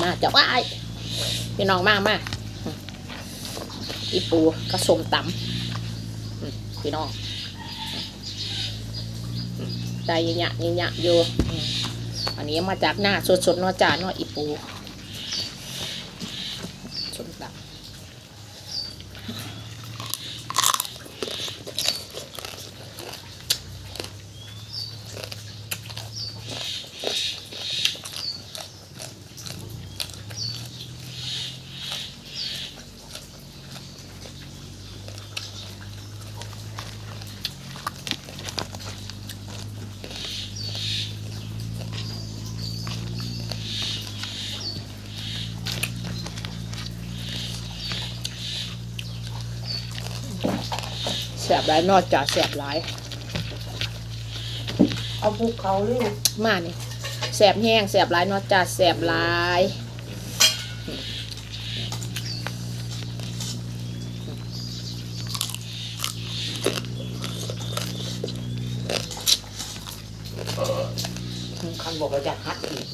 มาจะว่ายพี่น้องมากมากอีปูกระสมตำพี่น้องอืมใจเยะเยะๆอยู่อืมอันนี้มาจากหน้าสดๆนอจ่านออีปูสมตำ แสบหลายนอกจากแสบหลาย เอาภูเขาเลยมานี่แสบแห้งแสบหลายนอกจากแสบหลายคันบอกว่าจะฮัดอีก